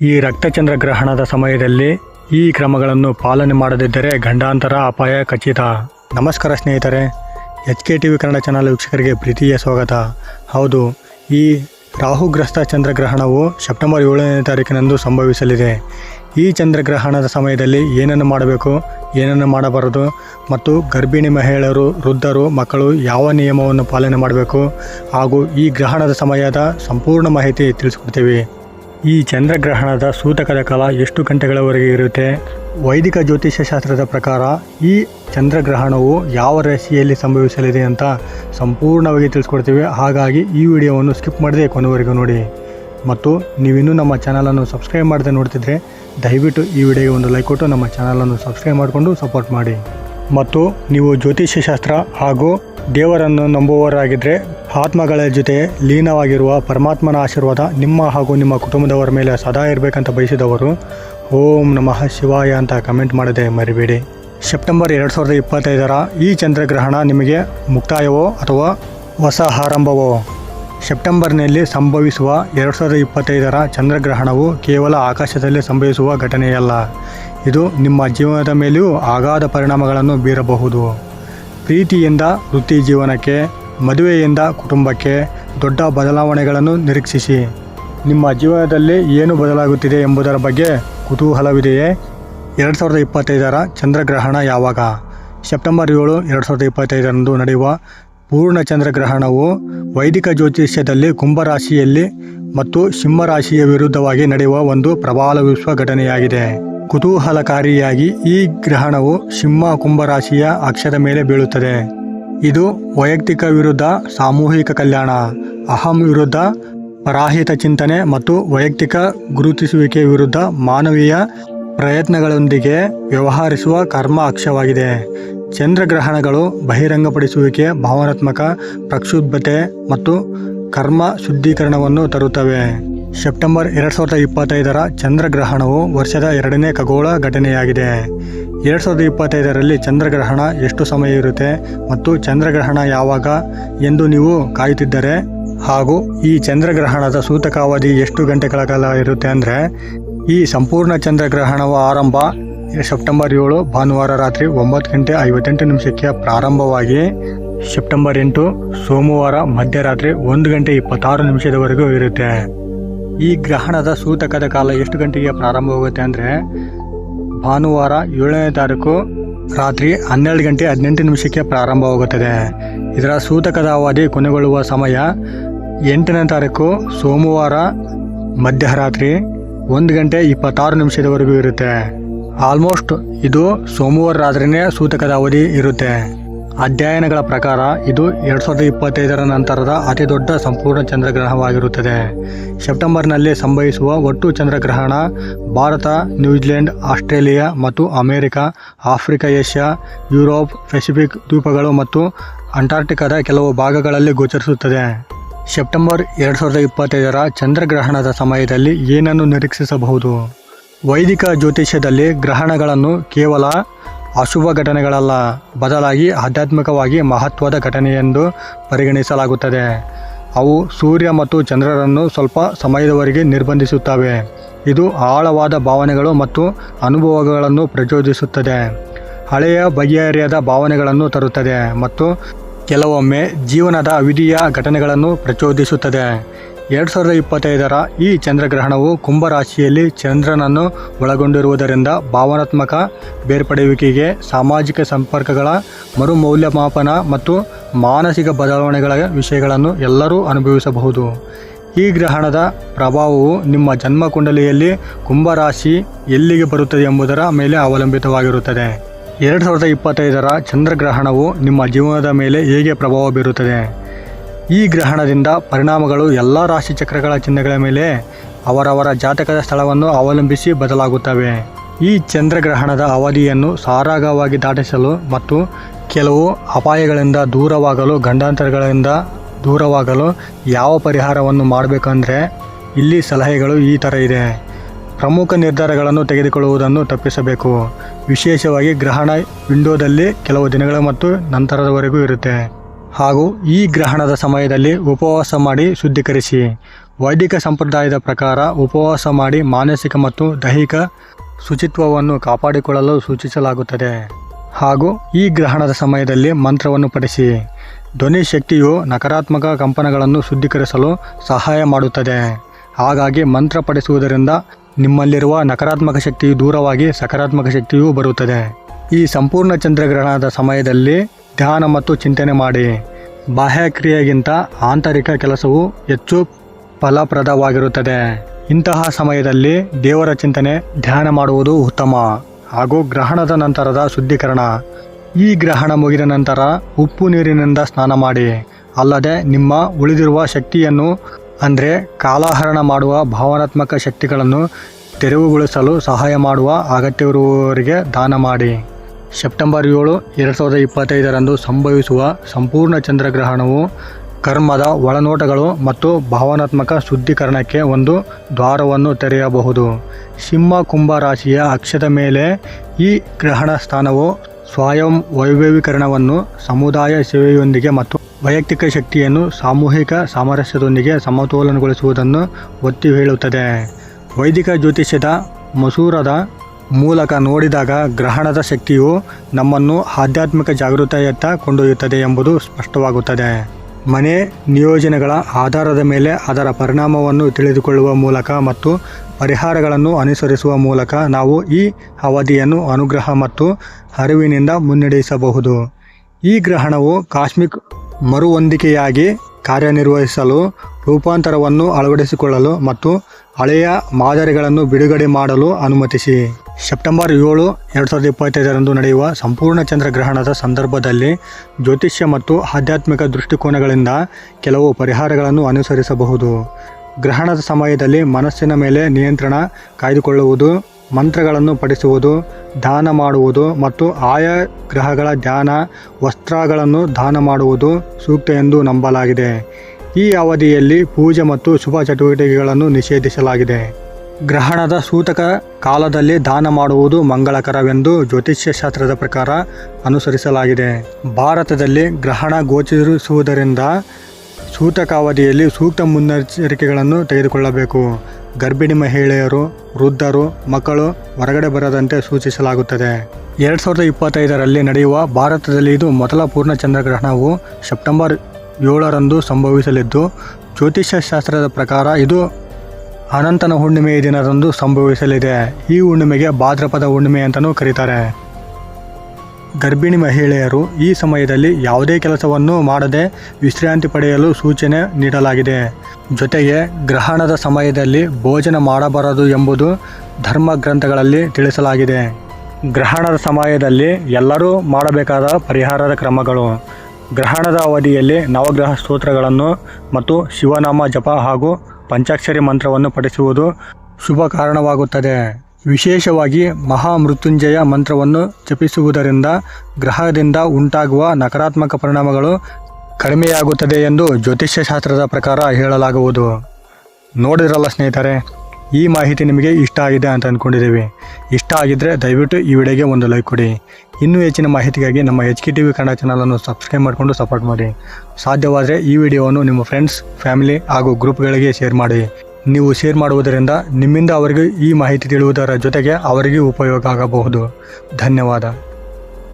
ಈ ರಕ್ತಚಂದ್ರ ಗ್ರಹಣದ ಸಮಯದಲ್ಲಿ ಈ ಕ್ರಮಗಳನ್ನು ಪಾಲನೆ ಮಾಡದಿದ್ದರೆ ಗಂಡಾಂತರ ಅಪಾಯ ಖಚಿತ. ನಮಸ್ಕಾರ ಸ್ನೇಹಿತರೆ H K T V Kannada channel ವೀಕ್ಷಕರಿಗೆ ಪ್ರೀತಿಯ ಸ್ವಾಗತ. ಹೌದು, ಈ ರಾಹುಗ್ರಸ್ತ ಚಂದ್ರಗ್ರಹಣವು ಸೆಪ್ಟೆಂಬರ್ ಏಳನೇ ತಾರೀಕಿನಂದು ಸಂಭವಿಸಲಿದೆ. ಈ ಚಂದ್ರಗ್ರಹಣದ ಸಮಯದಲ್ಲಿ ಏನನ್ನು ಮಾಡಬೇಕು, ಏನನ್ನು ಮಾಡಬಾರದು ಮತ್ತು ಗರ್ಭಿಣಿ ಮಹಿಳೆಯರು, ವೃದ್ಧರು, ಮಕ್ಕಳು ಯಾವ ನಿಯಮವನ್ನು ಪಾಲನೆ ಮಾಡಬೇಕು ಹಾಗೂ ಈ ಗ್ರಹಣದ ಸಮಯದ ಸಂಪೂರ್ಣ ಮಾಹಿತಿ ತಿಳಿಸ್ಕೊಡ್ತೀವಿ. ಈ ಚಂದ್ರಗ್ರಹಣದ ಸೂತಕದ ಕಾಲ ಎಷ್ಟು ಗಂಟೆಗಳವರೆಗೆ ಇರುತ್ತೆ? ವೈದಿಕ ಜ್ಯೋತಿಷ್ಯ ಶಾಸ್ತ್ರದ ಪ್ರಕಾರ ಈ ಚಂದ್ರಗ್ರಹಣವು ಯಾವ ರಾಶಿಯಲ್ಲಿ ಸಂಭವಿಸಲಿದೆ ಅಂತ ಸಂಪೂರ್ಣವಾಗಿ ತಿಳಿಸ್ಕೊಡ್ತೀವಿ. ಹಾಗಾಗಿ ಈ ವಿಡಿಯೋವನ್ನು ಸ್ಕಿಪ್ ಮಾಡದೆ ಕೊನೆವರೆಗೂ ನೋಡಿ. ಮತ್ತು ನೀವಿನ್ನೂ ನಮ್ಮ ಚಾನಲನ್ನು ಸಬ್ಸ್ಕ್ರೈಬ್ ಮಾಡದೆ ನೋಡ್ತಿದ್ರೆ ದಯವಿಟ್ಟು ಈ ವಿಡಿಯೋಗೆ ಒಂದು ಲೈಕ್ ಕೊಟ್ಟು ನಮ್ಮ ಚಾನಲನ್ನು ಸಬ್ಸ್ಕ್ರೈಬ್ ಮಾಡಿಕೊಂಡು ಸಪೋರ್ಟ್ ಮಾಡಿ. ಮತ್ತು ನೀವು ಜ್ಯೋತಿಷ್ಯ ಶಾಸ್ತ್ರ ಹಾಗೂ ದೇವರನ್ನು ನಂಬುವವರಾಗಿದ್ದರೆ ಆತ್ಮಗಳ ಜೊತೆ ಲೀನವಾಗಿರುವ ಪರಮಾತ್ಮನ ಆಶೀರ್ವಾದ ನಿಮ್ಮ ಹಾಗೂ ನಿಮ್ಮ ಕುಟುಂಬದವರ ಮೇಲೆ ಸದಾ ಇರಬೇಕಂತ ಬಯಸಿದವರು, ಓಂ ನಮಃ ಶಿವಾಯ ಅಂತ ಕಮೆಂಟ್ ಮಾಡದೆ ಮರಿಬೇಡಿ. ಸೆಪ್ಟೆಂಬರ್ ಎರಡು ಸಾವಿರದ ಇಪ್ಪತ್ತೈದರ ಈ ಚಂದ್ರಗ್ರಹಣ ನಿಮಗೆ ಮುಕ್ತಾಯವೋ ಅಥವಾ ಹೊಸ ಆರಂಭವೋ? ಸೆಪ್ಟೆಂಬರ್ನಲ್ಲಿ ಸಂಭವಿಸುವ ಎರಡು ಸಾವಿರದ ಇಪ್ಪತ್ತೈದರ ಚಂದ್ರಗ್ರಹಣವು ಕೇವಲ ಆಕಾಶದಲ್ಲಿ ಸಂಭವಿಸುವ ಘಟನೆಯಲ್ಲ. ಇದು ನಿಮ್ಮ ಜೀವನದ ಮೇಲೆಯೂ ಅಗಾಧ ಪರಿಣಾಮಗಳನ್ನು ಬೀರಬಹುದು. ಪ್ರೀತಿಯಿಂದ, ವೃತ್ತಿ ಜೀವನಕ್ಕೆ, ಮದುವೆಯಿಂದ ಕುಟುಂಬಕ್ಕೆ ದೊಡ್ಡ ಬದಲಾವಣೆಗಳನ್ನು ನಿರೀಕ್ಷಿಸಿ. ನಿಮ್ಮ ಜೀವನದಲ್ಲಿ ಏನು ಬದಲಾಗುತ್ತಿದೆ ಎಂಬುದರ ಬಗ್ಗೆ ಕುತೂಹಲವಿದೆಯೇ? ಎರಡು ಸಾವಿರದ ಇಪ್ಪತ್ತೈದರ ಚಂದ್ರಗ್ರಹಣ ಯಾವಾಗ? ಸೆಪ್ಟೆಂಬರ್ ಏಳು, ಎರಡು ಸಾವಿರದ ಇಪ್ಪತ್ತೈದರಂದು ನಡೆಯುವ ಪೂರ್ಣ ಚಂದ್ರಗ್ರಹಣವು ವೈದಿಕ ಜ್ಯೋತಿಷ್ಯದಲ್ಲಿ ಕುಂಭರಾಶಿಯಲ್ಲಿ ಮತ್ತು ಸಿಂಹರಾಶಿಯ ವಿರುದ್ಧವಾಗಿ ನಡೆಯುವ ಒಂದು ಪ್ರಬಲ ವಿಶ್ವ ಘಟನೆಯಾಗಿದೆ ಕುತೂಹಲಕಾರಿಯಾಗಿ ಈ ಗ್ರಹಣವು ಸಿಂಹ ಕುಂಭರಾಶಿಯ ಅಕ್ಷದ ಮೇಲೆ ಬೀಳುತ್ತದೆ. ಇದು ವೈಯಕ್ತಿಕ ವಿರುದ್ಧ ಸಾಮೂಹಿಕ ಕಲ್ಯಾಣ, ಅಹಂ ವಿರುದ್ಧ ಪರಾಹಿತ ಚಿಂತನೆ ಮತ್ತು ವೈಯಕ್ತಿಕ ಗುರುತಿಸುವಿಕೆ ವಿರುದ್ಧ ಮಾನವೀಯ ಪ್ರಯತ್ನಗಳೊಂದಿಗೆ ವ್ಯವಹರಿಸುವ ಕರ್ಮ ಅಕ್ಷವಾಗಿದೆ. ಚಂದ್ರಗ್ರಹಣಗಳು ಬಹಿರಂಗಪಡಿಸುವಿಕೆ, ಭಾವನಾತ್ಮಕ ಪ್ರಕ್ಷುಬ್ಧತೆ ಮತ್ತು ಕರ್ಮ ಶುದ್ಧೀಕರಣವನ್ನು ತರುತ್ತವೆ. ಸೆಪ್ಟೆಂಬರ್ ಎರಡು ಸಾವಿರದ ಇಪ್ಪತ್ತೈದರ ಚಂದ್ರಗ್ರಹಣವು ವರ್ಷದ ಎರಡನೇ ಖಗೋಳ ಘಟನೆಯಾಗಿದೆ. ಎರಡು ಸಾವಿರದ ಇಪ್ಪತ್ತೈದರಲ್ಲಿ ಚಂದ್ರಗ್ರಹಣ ಎಷ್ಟು ಸಮಯ ಇರುತ್ತೆ ಮತ್ತು ಚಂದ್ರಗ್ರಹಣ ಯಾವಾಗ ಎಂದು ನೀವು ಕಾಯುತ್ತಿದ್ದರೆ ಹಾಗೂ ಈ ಚಂದ್ರಗ್ರಹಣದ ಸೂತಕಾವಧಿ ಎಷ್ಟು ಗಂಟೆಗಳ ಕಾಲ ಇರುತ್ತೆ ಅಂದರೆ ಈ ಸಂಪೂರ್ಣ ಚಂದ್ರಗ್ರಹಣವ ಆರಂಭ ಸೆಪ್ಟೆಂಬರ್ ಏಳು ಭಾನುವಾರ ರಾತ್ರಿ ಒಂಬತ್ತು ಗಂಟೆ ಐವತ್ತೆಂಟು ನಿಮಿಷಕ್ಕೆ ಪ್ರಾರಂಭವಾಗಿ ಸೆಪ್ಟೆಂಬರ್ ಎಂಟು ಸೋಮವಾರ ಮಧ್ಯರಾತ್ರಿ ಒಂದು ಗಂಟೆ ಇಪ್ಪತ್ತಾರು ನಿಮಿಷದವರೆಗೂ ಇರುತ್ತೆ. ಈ ಗ್ರಹಣದ ಸೂತಕದ ಕಾಲ ಎಷ್ಟು ಗಂಟೆಗೆ ಪ್ರಾರಂಭವಾಗುತ್ತೆ ಅಂದರೆ ಭಾನುವಾರ ಏಳನೇ ತಾರೀಕು ರಾತ್ರಿ ಹನ್ನೆರಡು ಗಂಟೆ ಹದಿನೆಂಟು ನಿಮಿಷಕ್ಕೆ ಪ್ರಾರಂಭವಾಗುತ್ತದೆ ಇದರ ಸೂತಕದ ಅವಧಿ ಕೊನೆಗೊಳ್ಳುವ ಸಮಯ ಎಂಟನೇ ತಾರೀಕು ಸೋಮವಾರ ಮಧ್ಯರಾತ್ರಿ ಒಂದು ಗಂಟೆ ಇಪ್ಪತ್ತಾರು ನಿಮಿಷದವರೆಗೂ ಇರುತ್ತೆ. ಆಲ್ಮೋಸ್ಟ್ ಇದು ಸೋಮವಾರ ರಾತ್ರಿನೇ ಸೂತಕದ ಅವಧಿ ಇರುತ್ತೆ. ಅಧ್ಯಯನಗಳ ಪ್ರಕಾರ ಇದು ಎರಡು ಸಾವಿರದ ಇಪ್ಪತ್ತೈದರ ನಂತರದ ಅತಿದೊಡ್ಡ ಸಂಪೂರ್ಣ ಚಂದ್ರಗ್ರಹಣವಾಗಿರುತ್ತದೆ ಸೆಪ್ಟೆಂಬರ್ನಲ್ಲಿ ಸಂಭವಿಸುವ ಒಟ್ಟು ಚಂದ್ರಗ್ರಹಣ ಭಾರತ, ನ್ಯೂಜಿಲೆಂಡ್, ಆಸ್ಟ್ರೇಲಿಯಾ ಮತ್ತು America, Africa, Asia, Europe, Pacific ದ್ವೀಪಗಳು ಮತ್ತು ಅಂಟಾರ್ಟಿಕಾದ ಕೆಲವು ಭಾಗಗಳಲ್ಲಿ ಗೋಚರಿಸುತ್ತದೆ. ಸೆಪ್ಟೆಂಬರ್ ಎರಡು ಸಾವಿರದ ಇಪ್ಪತ್ತೈದರ ಚಂದ್ರಗ್ರಹಣದ ಸಮಯದಲ್ಲಿ ಏನನ್ನು ನಿರೀಕ್ಷಿಸಬಹುದು? ವೈದಿಕ ಜ್ಯೋತಿಷ್ಯದಲ್ಲಿ ಗ್ರಹಣಗಳನ್ನು ಕೇವಲ ಅಶುಭ ಘಟನೆಗಳಲ್ಲ. ಬದಲಾಗಿ ಆಧ್ಯಾತ್ಮಿಕವಾಗಿ ಮಹತ್ವದ ಘಟನೆಯೆಂದು ಪರಿಗಣಿಸಲಾಗುತ್ತದೆ. ಅವು ಸೂರ್ಯ ಮತ್ತು ಚಂದ್ರರನ್ನು ಸ್ವಲ್ಪ ಸಮಯದವರೆಗೆ ನಿರ್ಬಂಧಿಸುತ್ತವೆ. ಇದು ಆಳವಾದ ಭಾವನೆಗಳು ಮತ್ತು ಅನುಭವಗಳನ್ನು ಪ್ರಚೋದಿಸುತ್ತದೆ. ಹಳೆಯ ಬಗೆಹರಿಯದ ಭಾವನೆಗಳನ್ನು ತರುತ್ತದೆ ಮತ್ತು ಕೆಲವೊಮ್ಮೆ ಜೀವನದ ವಿಧಿಯ ಘಟನೆಗಳನ್ನು ಪ್ರಚೋದಿಸುತ್ತದೆ. ಎರಡು ಸಾವಿರದ ಇಪ್ಪತ್ತೈದರ ಈ ಚಂದ್ರಗ್ರಹಣವು ಕುಂಭರಾಶಿಯಲ್ಲಿ ಚಂದ್ರನನ್ನು ಒಳಗೊಂಡಿರುವುದರಿಂದ ಭಾವನಾತ್ಮಕ ಬೇರ್ಪಡುವಿಕೆಗೆ ಸಾಮಾಜಿಕ ಸಂಪರ್ಕಗಳ ಮರುಮೌಲ್ಯಮಾಪನ ಮತ್ತು ಮಾನಸಿಕ ಬದಲಾವಣೆಗಳ ವಿಷಯಗಳನ್ನು ಎಲ್ಲರೂ ಅನುಭವಿಸಬಹುದು. ಈ ಗ್ರಹಣದ ಪ್ರಭಾವವು ನಿಮ್ಮ ಜನ್ಮಕುಂಡಲಿಯಲ್ಲಿ ಕುಂಭರಾಶಿ ಎಲ್ಲಿಗೆ ಬರುತ್ತದೆ ಎಂಬುದರ ಮೇಲೆ ಅವಲಂಬಿತವಾಗಿರುತ್ತದೆ. ಎರಡು ಸಾವಿರದ ಇಪ್ಪತ್ತೈದರ ಚಂದ್ರಗ್ರಹಣವು ನಿಮ್ಮ ಜೀವನದ ಮೇಲೆ ಹೇಗೆ ಪ್ರಭಾವ ಬೀರುತ್ತದೆ? ಈ ಗ್ರಹಣದಿಂದ ಪರಿಣಾಮಗಳು ಎಲ್ಲ ರಾಶಿಚಕ್ರಗಳ ಚಿಹ್ನೆಗಳ ಮೇಲೆ ಅವರವರ ಜಾತಕದ ಸ್ಥಳವನ್ನು ಅವಲಂಬಿಸಿ ಬದಲಾಗುತ್ತವೆ. ಈ ಚಂದ್ರಗ್ರಹಣದ ಅವಧಿಯನ್ನು ಸಾರಾಗವಾಗಿ ದಾಟಿಸಲು ಮತ್ತು ಕೆಲವು ಅಪಾಯಗಳಿಂದ ದೂರವಾಗಲು, ಗಂಡಾಂತರಗಳಿಂದ ದೂರವಾಗಲು ಯಾವ ಪರಿಹಾರವನ್ನು ಮಾಡಬೇಕಂದ್ರೆ ಇಲ್ಲಿ ಸಲಹೆಗಳು ಈ ಥರ ಇದೆ. ಪ್ರಮುಖ ನಿರ್ಧಾರಗಳನ್ನು ತೆಗೆದುಕೊಳ್ಳುವುದನ್ನು ತಪ್ಪಿಸಬೇಕು. ವಿಶೇಷವಾಗಿ ಗ್ರಹಣ ವಿಂಡೋದಲ್ಲಿ ಕೆಲವು ದಿನಗಳ ಮತ್ತು ನಂತರದವರೆಗೂ ಇರುತ್ತೆ. ಹಾಗೂ ಈ ಗ್ರಹಣದ ಸಮಯದಲ್ಲಿ ಉಪವಾಸ ಮಾಡಿ ಶುದ್ಧೀಕರಿಸಿ. ವೈದಿಕ ಸಂಪ್ರದಾಯದ ಪ್ರಕಾರ ಉಪವಾಸ ಮಾಡಿ ಮಾನಸಿಕ ಮತ್ತು ದೈಹಿಕ ಶುಚಿತ್ವವನ್ನು ಕಾಪಾಡಿಕೊಳ್ಳಲು ಸೂಚಿಸಲಾಗುತ್ತದೆ. ಹಾಗೂ ಈ ಗ್ರಹಣದ ಸಮಯದಲ್ಲಿ ಮಂತ್ರವನ್ನು ಪಡಿಸಿ ಧ್ವನಿ ಶಕ್ತಿಯು ನಕಾರಾತ್ಮಕ ಕಂಪನಗಳನ್ನು ಶುದ್ಧೀಕರಿಸಲು ಸಹಾಯ ಮಾಡುತ್ತದೆ. ಹಾಗಾಗಿ ಮಂತ್ರ ಪಡಿಸುವುದರಿಂದ ನಿಮ್ಮಲ್ಲಿರುವ ನಕಾರಾತ್ಮಕ ಶಕ್ತಿಯು ದೂರವಾಗಿ ಸಕಾರಾತ್ಮಕ ಶಕ್ತಿಯೂ ಬರುತ್ತದೆ. ಈ ಸಂಪೂರ್ಣ ಚಂದ್ರಗ್ರಹಣದ ಸಮಯದಲ್ಲಿ ಧ್ಯಾನ ಮತ್ತು ಚಿಂತನೆ ಮಾಡಿ. ಬಾಹ್ಯಕ್ರಿಯೆಗಿಂತ ಆಂತರಿಕ ಕೆಲಸವು ಹೆಚ್ಚು ಫಲಪ್ರದವಾಗಿರುತ್ತದೆ. ಇಂತಹ ಸಮಯದಲ್ಲಿ ದೇವರ ಚಿಂತನೆ, ಧ್ಯಾನ ಮಾಡುವುದು ಉತ್ತಮ. ಹಾಗೂ ಗ್ರಹಣದ ನಂತರದ ಶುದ್ಧೀಕರಣ. ಈ ಗ್ರಹಣ ಮುಗಿದ ನಂತರ ಉಪ್ಪು ನೀರಿನಿಂದ ಸ್ನಾನ ಮಾಡಿ. ಅಲ್ಲದೆ ನಿಮ್ಮ ಉಳಿದಿರುವ ಶಕ್ತಿಯನ್ನು, ಅಂದರೆ ಕಾಲಹರಣ ಮಾಡುವ ಭಾವನಾತ್ಮಕ ಶಕ್ತಿಗಳನ್ನು ತೆರವುಗೊಳಿಸಲು ಸಹಾಯ ಮಾಡುವ ಅಗತ್ಯವಿರುವವರಿಗೆ ದಾನ ಮಾಡಿ. ಸೆಪ್ಟೆಂಬರ್ ಏಳು ಎರಡು ಸಾವಿರದ ಇಪ್ಪತ್ತೈದರಂದು ಸಂಭವಿಸುವ ಸಂಪೂರ್ಣ ಚಂದ್ರಗ್ರಹಣವು ಕರ್ಮದ ಒಳನೋಟಗಳು ಮತ್ತು ಭಾವನಾತ್ಮಕ ಶುದ್ಧೀಕರಣಕ್ಕೆ ಒಂದು ದ್ವಾರವನ್ನು ತೆರೆಯಬಹುದು. ಸಿಂಹ ಕುಂಭ ರಾಶಿಯ ಅಕ್ಷದ ಮೇಲೆ ಈ ಗ್ರಹಣ ಸ್ಥಾನವು ಸ್ವಯಂ ವೈಭವೀಕರಣವನ್ನು ಸಮುದಾಯ ಸೇವೆಯೊಂದಿಗೆ ಮತ್ತು ವೈಯಕ್ತಿಕ ಶಕ್ತಿಯನ್ನು ಸಾಮೂಹಿಕ ಸಾಮರಸ್ಯದೊಂದಿಗೆ ಸಮತೋಲನಗೊಳಿಸುವುದನ್ನು ಒತ್ತಿ ಹೇಳುತ್ತದೆ ವೈದಿಕ ಜ್ಯೋತಿಷ್ಯದ ಮಸೂರದ ಮೂಲಕ ನೋಡಿದಾಗ ಗ್ರಹಣದ ಶಕ್ತಿಯು ನಮ್ಮನ್ನು ಆಧ್ಯಾತ್ಮಿಕ ಜಾಗೃತೆಯತ್ತ ಕೊಂಡೊಯ್ಯುತ್ತದೆ ಎಂಬುದು ಸ್ಪಷ್ಟವಾಗುತ್ತದೆ. ಮನೆ ನಿಯೋಜನೆಗಳ ಆಧಾರದ ಮೇಲೆ ಅದರ ಪರಿಣಾಮವನ್ನು ತಿಳಿದುಕೊಳ್ಳುವ ಮೂಲಕ ಮತ್ತು ಪರಿಹಾರಗಳನ್ನು ಅನುಸರಿಸುವ ಮೂಲಕ ನಾವು ಈ ಅವಧಿಯನ್ನು ಅನುಗ್ರಹ ಮತ್ತು ಅರಿವಿನಿಂದ ಮುನ್ನಡೆಸಬಹುದು. ಈ ಗ್ರಹಣವು ಕಾಸ್ಮಿಕ್ ಮರುಹೊಂದಿಕೆಯಾಗಿ ಕಾರ್ಯನಿರ್ವಹಿಸಲು, ರೂಪಾಂತರವನ್ನು ಅಳವಡಿಸಿಕೊಳ್ಳಲು ಮತ್ತು ಹಳೆಯ ಮಾದರಿಗಳನ್ನು ಬಿಡುಗಡೆ ಮಾಡಲು ಅನುಮತಿಸಿ. ಸೆಪ್ಟೆಂಬರ್ ಏಳು ಎರಡು ಸಾವಿರದ ಇಪ್ಪತ್ತೈದರಂದು ನಡೆಯುವ ಸಂಪೂರ್ಣ ಚಂದ್ರಗ್ರಹಣದ ಸಂದರ್ಭದಲ್ಲಿ ಜ್ಯೋತಿಷ್ಯ ಮತ್ತು ಆಧ್ಯಾತ್ಮಿಕ ದೃಷ್ಟಿಕೋನಗಳಿಂದ ಕೆಲವು ಪರಿಹಾರಗಳನ್ನು ಅನುಸರಿಸಬಹುದು. ಗ್ರಹಣದ ಸಮಯದಲ್ಲಿ ಮನಸ್ಸಿನ ಮೇಲೆ ನಿಯಂತ್ರಣ ಕಾಯ್ದುಕೊಳ್ಳುವುದು, ಮಂತ್ರಗಳನ್ನು ಪಡಿಸುವುದು ದಾನ ಮಾಡುವುದು ಮತ್ತು ಆಯಾ ಗ್ರಹಗಳ ಧ್ಯಾನ, ವಸ್ತ್ರಗಳನ್ನು ದಾನ ಮಾಡುವುದು ಸೂಕ್ತ ಎಂದು ನಂಬಲಾಗಿದೆ. ಈ ಅವಧಿಯಲ್ಲಿ ಪೂಜೆ ಮತ್ತು ಶುಭ ಚಟುವಟಿಕೆಗಳನ್ನು ನಿಷೇಧಿಸಲಾಗಿದೆ. ಗ್ರಹಣದ ಸೂತಕ ಕಾಲದಲ್ಲಿ ದಾನ ಮಾಡುವುದು ಮಂಗಳಕರವೆಂದು ಜ್ಯೋತಿಷ್ಯ ಶಾಸ್ತ್ರದ ಪ್ರಕಾರ ಅನುಸರಿಸಲಾಗಿದೆ. ಭಾರತದಲ್ಲಿ ಗ್ರಹಣ ಗೋಚರಿಸುವುದರಿಂದ ಸೂತಕಾವಧಿಯಲ್ಲಿ ಸೂಕ್ತ ಮುನ್ನೆಚ್ಚರಿಕೆಗಳನ್ನು ತೆಗೆದುಕೊಳ್ಳಬೇಕು. ಗರ್ಭಿಣಿ ಮಹಿಳೆಯರು, ವೃದ್ಧರು, ಮಕ್ಕಳು ಹೊರಗಡೆ ಬರದಂತೆ ಸೂಚಿಸಲಾಗುತ್ತದೆ. ಎರಡು ಸಾವಿರದ ಇಪ್ಪತ್ತೈದರಲ್ಲಿ ನಡೆಯುವ ಭಾರತದಲ್ಲಿ ಇದು ಮೊದಲ ಪೂರ್ಣ ಚಂದ್ರಗ್ರಹಣವು ಸೆಪ್ಟೆಂಬರ್ ಏಳರಂದು ಸಂಭವಿಸಲಿದ್ದು, ಜ್ಯೋತಿಷ್ಯ ಶಾಸ್ತ್ರದ ಪ್ರಕಾರ ಇದು ಅನಂತನ ಹುಣ್ಣಿಮೆಯ ದಿನದಂದು ಸಂಭವಿಸಲಿದೆ. ಈ ಹುಣ್ಣಿಮೆಗೆ ಭಾದ್ರಪದ ಹುಣ್ಣಿಮೆ ಅಂತಲೂ ಕರೀತಾರೆ. ಗರ್ಭಿಣಿ ಮಹಿಳೆಯರು ಈ ಸಮಯದಲ್ಲಿ ಯಾವುದೇ ಕೆಲಸವನ್ನು ಮಾಡದೆ ವಿಶ್ರಾಂತಿ ಪಡೆಯಲು ಸೂಚನೆ ನೀಡಲಾಗಿದೆ. ಜೊತೆಗೆ ಗ್ರಹಣದ ಸಮಯದಲ್ಲಿ ಭೋಜನ ಮಾಡಬಾರದು ಎಂಬುದು ಧರ್ಮ ಗ್ರಂಥಗಳಲ್ಲಿ ತಿಳಿಸಲಾಗಿದೆ. ಗ್ರಹಣದ ಸಮಯದಲ್ಲಿ ಎಲ್ಲರೂ ಮಾಡಬೇಕಾದ ಪರಿಹಾರದ ಕ್ರಮಗಳು. ಗ್ರಹಣದ ಅವಧಿಯಲ್ಲಿ ನವಗ್ರಹ ಸ್ತೋತ್ರಗಳನ್ನು ಮತ್ತು ಶಿವನಾಮ ಜಪ ಹಾಗೂ ಪಂಚಾಕ್ಷರಿ ಮಂತ್ರವನ್ನು ಪಠಿಸುವುದು ಶುಭ ಕಾರಣವಾಗುತ್ತದೆ. ವಿಶೇಷವಾಗಿ ಮಹಾಮೃತ್ಯುಂಜಯ ಮಂತ್ರವನ್ನು ಜಪಿಸುವುದರಿಂದ ಗ್ರಹದಿಂದ ಉಂಟಾಗುವ ನಕಾರಾತ್ಮಕ ಪರಿಣಾಮಗಳು ಕಡಿಮೆಯಾಗುತ್ತದೆ ಎಂದು ಜ್ಯೋತಿಷ್ಯಶಾಸ್ತ್ರದ ಪ್ರಕಾರ ಹೇಳಲಾಗುವುದು. ನೋಡಿದ್ರಲ್ಲ ಸ್ನೇಹಿತರೆ ಈ ಮಾಹಿತಿ ನಿಮಗೆ ಇಷ್ಟ ಆಗಿದೆ ಅಂತ ಅಂದ್ಕೊಂಡಿದ್ದೀವಿ ಇಷ್ಟ ಆಗಿದ್ದರೆ ದಯವಿಟ್ಟು ಈ ವಿಡಿಯೋಗೆ ಒಂದು ಲೈಕ್ ಕೊಡಿ. ಇನ್ನೂ ಹೆಚ್ಚಿನ ಮಾಹಿತಿಗಾಗಿ ನಮ್ಮ H K T V Kannada ಚಾನಲನ್ನು ಸಬ್ಸ್ಕ್ರೈಬ್ ಮಾಡಿಕೊಂಡು ಸಪೋರ್ಟ್ ಮಾಡಿ. ಸಾಧ್ಯವಾದರೆ ಈ ವಿಡಿಯೋವನ್ನು ನಿಮ್ಮ ಫ್ರೆಂಡ್ಸ್ ಫ್ಯಾಮಿಲಿ ಹಾಗೂ ಗ್ರೂಪ್ಗಳಿಗೆ ಶೇರ್ ಮಾಡಿ. ನೀವು ಶೇರ್ ಮಾಡುವುದರಿಂದ ನಿಮ್ಮಿಂದ ಅವರಿಗೆ ಈ ಮಾಹಿತಿ ತಿಳಿಯುವುದರ ಜೊತೆಗೆ ಅವರಿಗೂ ಉಪಯೋಗ ಆಗಬಹುದು. ಧನ್ಯವಾದ.